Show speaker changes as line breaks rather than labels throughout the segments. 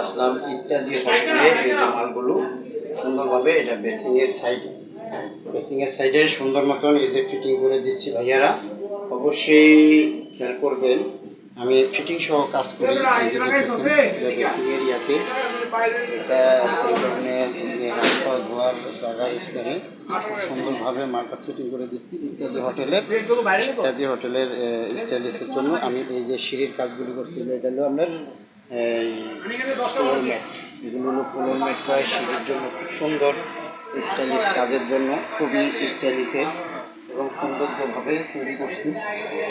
আসলাম ইত্যাদি হোটেলে এই যে সুন্দরভাবে এটা বেসিং এর সাইডে বেসিংয়ের সাইডে সুন্দর মতন এই যে ফিটিং করে দিচ্ছি ভাইয়ারা। অবশ্যই খেয়াল করবেন আমি ফিটিং সহ কাজ করি। বেসিং দেখতেছেন, এটা সেই কারণে পা ধোয়ার জায়গা স্থানে সুন্দরভাবে মালটা সেটিং করে দিচ্ছি ইত্যাদি হোটেলের ইত্যাদি হোটেলের স্টাইলিশের জন্য আমি এই যে সিঁড়ির কাজগুলি করছি এটা হলো আপনার ফ্লোর ম্যাট। এগুলো হলো ফ্লোর ম্যাট হয় সিঁড়ির জন্য খুব সুন্দর, স্টাইলিশ কাজের জন্য, খুবই স্টাইলিশের। এবং সৌন্দর্যভাবে তৈরি করছি।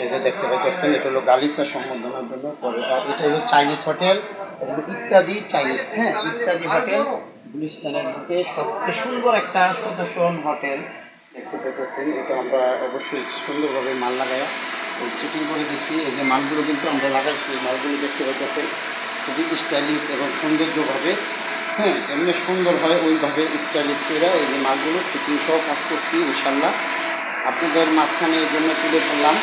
এই যে দেখতে পাচ্ছেন এটা হলো গালিচা সম্বর্ধনার জন্য পরে, আর এটা হলো চাইনিজ হোটেল এগুলো ইত্যাদি চাইনিজ হ্যাঁ ইত্যাদি হোটেল, গুলিস্তানের বুকে সবচেয়ে সুন্দর একটা সুদর্শন হোটেল। দেখতে পেতেছেন এটা আমরা অবশ্যই সুন্দরভাবে মাল লাগাই এই শুটিং করে দিচ্ছি এই যে মালগুলো কিন্তু আমরা লাগাইছি মালগুলো দেখতে পাইতেছেন, খুবই স্টাইলিশ এবং সৌন্দর্যভাবে হ্যাঁ এমনি সুন্দর হয় ওইভাবে স্টাইলিশ করে এই যে মালগুলো ফিটিং সহ কাজ করছি ইনশাল্লাহ আপনাদের মাঝখানে এই জন্য তুলে ধরলাম।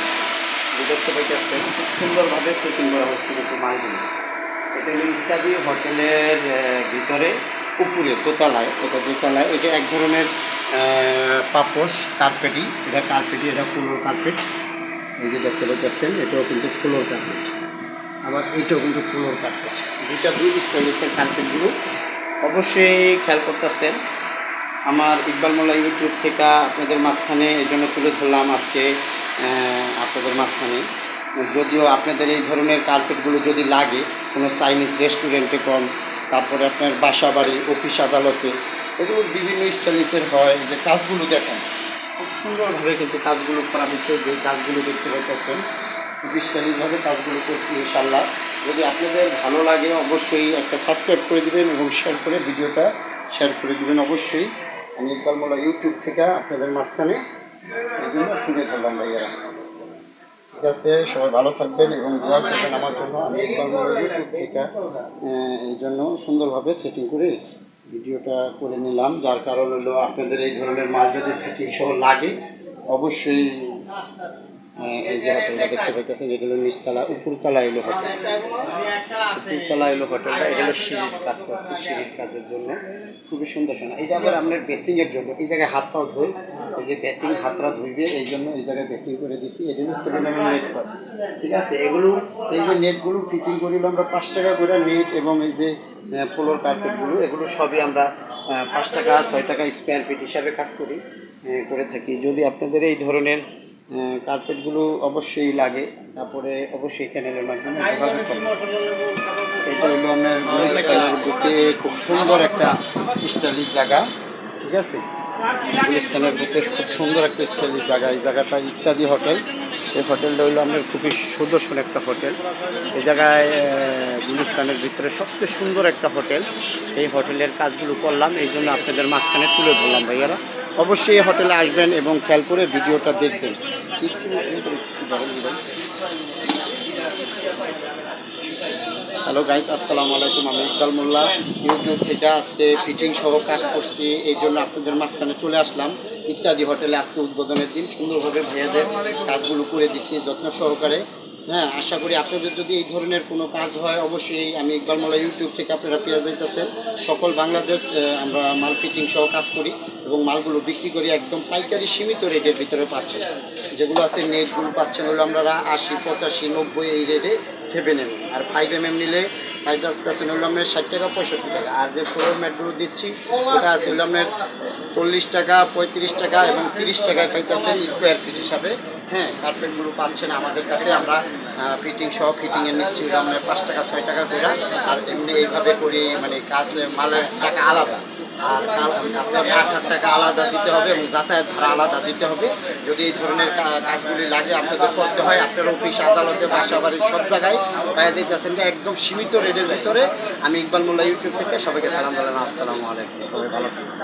যে দেখতে পাইতেছেন, খুব সুন্দরভাবে সেটিং করা হচ্ছে কিন্তু মালগুলো। এটা ইত্যাদি হোটেলের ভিতরে, উপরে, দোতলায় এটা দোতলায় এটা এক ধরনের পাপোশ, কার্পেটই। এটা কার্পেটই, এটা ফ্লোর কার্পেট। এই যে দেখতে পাচ্ছেন এটাও কিন্তু ফ্লোর কার্পেট। আবার এইটাও কিন্তু ফ্লোর কার্পেট। দুইটা দুই স্টাইলিশের কার্পেটগুলো অবশ্যই খেয়াল করতেছেন। আমার ইকবাল মোল্লা ইউটিউব থেকে আপনাদের মাঝখানে এই জন্য তুলে ধরলাম আজকে আপনাদের মাঝখানে। যদিও আপনাদের এই ধরনের কার্পেটগুলো যদি লাগে, কোনো চাইনিজ রেস্টুরেন্টে কম, তারপরে আপনার বাসা বাড়ি অফিস আদালতে, এগুলো বিভিন্ন স্টাইলিশের হয়, যে কাজগুলো দেখেন। খুব সুন্দরভাবে কিন্তু কাজগুলো করা হচ্ছে যে কাজগুলো দেখতে পাচ্ছেন। খুব স্টাইলিশভাবে কাজগুলো করছি ইনশাল্লাহ যদি আপনাদের ভালো লাগে, অবশ্যই একটা সাবস্ক্রাইব করে দেবেন এবং শেয়ার করে ভিডিওটা শেয়ার করে দিবেন অবশ্যই। আমি ইকবাল মোল্লা ইউটিউব থেকে আপনাদের মাঝখানে এগুলো তুলে ধরলাম ভাইয়ারা ঠিক আছে, সবাই ভালো থাকবেন এবং দোয়া থাকবেন আমার জন্য। আমি ইকবাল মোল্লা ইউটিউব থেকে এই জন্য সুন্দরভাবে সেটিং করে ভিডিওটা করে নিলাম, যার কারণ হলো আপনাদের এই ধরনের মাছ যদি ফিটিং সহ লাগে, অবশ্যই এই যে হোটেলটা দেখতে পাইতেছেন হলো নিচতলা, উপরতলা এলো হোটেল উপরতলা এলো হোটেলটা এটা হলো সিঁড়ির কাজ করছে, সিঁড়ির কাজের জন্য। খুবই সুন্দর শোনা এটা আবার আপনার বেসিংয়ের জন্য। এই জায়গায় হাত পাও ধুই। এই যে বেসিং হাতটা ধুইবে, এই জন্য এই জায়গায় বেসিং করে দিচ্ছি এটা হলো সেভেন এম নেট পার ঠিক আছে? এগুলো, এই যে নেটগুলো ফিটিং করিল আমরা পাঁচ টাকা করে নেট এবং এই যে ফ্লোর কার্পেটগুলো এগুলো সবই আমরা পাঁচ টাকা, ছয় টাকা স্কোয়ার ফিট হিসাবে কাজ করি করে থাকি। যদি আপনাদের এই ধরনের কার্পেটগুলো অবশ্যই লাগে। তারপরে অবশ্যই চ্যানেলের মাধ্যমে এটা হলো আপনার বুকে খুব সুন্দর একটা স্টাইলিশ জায়গা, ঠিক আছে? গুলিস্তানের বুকে খুব সুন্দর একটা স্টাইলিশ জায়গা। এই জায়গাটা ইত্যাদি হোটেল এই হোটেলটা হলো আপনার খুবই সুদর্শন একটা হোটেল এই জায়গায় গুলিস্তানের ভিতরে সবচেয়ে সুন্দর একটা হোটেল এই হোটেলের কাজগুলো করলাম, এই জন্য আপনাদের মাঝখানে তুলে ধরলাম ভাইয়ারা। অবশ্যই হোটেলে আসবেন এবং খেয়াল করে ভিডিওটা দেখবেন। হ্যালো গাইজ আসসালামু আলাইকুম, আমি ইকবাল মোল্লা। ইউটিউব থেকে আজকে ফিটিং সহ কাজ করছি, এই জন্য আপনাদের মাঝখানে চলে আসলাম। ইত্যাদি হোটেলে আজকে উদ্বোধনের দিন সুন্দরভাবে ভাইয়াদের কাজগুলো করে দিচ্ছি, যত্ন সহকারে। হ্যাঁ আশা করি আপনাদের যদি এই ধরনের কোনো কাজ হয়, অবশ্যই আমি ইকবাল মোল্লা ইউটিউব থেকে আপনারা পেয়ে যাইতেছেন। সকল বাংলাদেশ আমরা মাল ফিটিং সহ কাজ করি এবং মালগুলো বিক্রি করি একদম পাইকারি সীমিত রেটের ভিতরে পাচ্ছেন যেগুলো আছে নেটগুলো পাচ্ছেন হলো আমরা আশি, পঁচাশি, নব্বই এই রেটে সেভেন এম আর ফাইভ এম এম নিলে আপনার ষাট টাকা, পঁয়ষট্টি টাকা। আর যে ফ্লোর ম্যাটগুলো দিচ্ছি, ওটা আছে চল্লিশ টাকা, পঁয়ত্রিশ টাকা এবং তিরিশ টাকায় পাইতেছেন স্কোয়ার ফিট হিসাবে। হ্যাঁ কার্পেটগুলো পাচ্ছেন আমাদের কাছে। আমরা ফিটিং সহ ফিটিংয়ে নিচ্ছি পাঁচ টাকা, ছয় টাকা করে। আর এমনি এইভাবে করি মানে কাজ মালের টাকা আলাদা। আর আপনার আট হাজার টাকা আলাদা দিতে হবে এবং যাতায়াত ভাড়া আলাদা দিতে হবে। যদি এই ধরনের কাজগুলি লাগে, আপনাদের করতে হয়। আপনার অফিস আদালতে, বাসা, বাড়ির সব জায়গায় পাওয়া যাইতেছেন একদম সীমিত রেটের ভিতরে। আমি ইকবাল মোল্লা ইউটিউব থেকে সবাইকে সালাম জানালাম। আসসালামু আলাইকুম। সবাই ভালো থাকবেন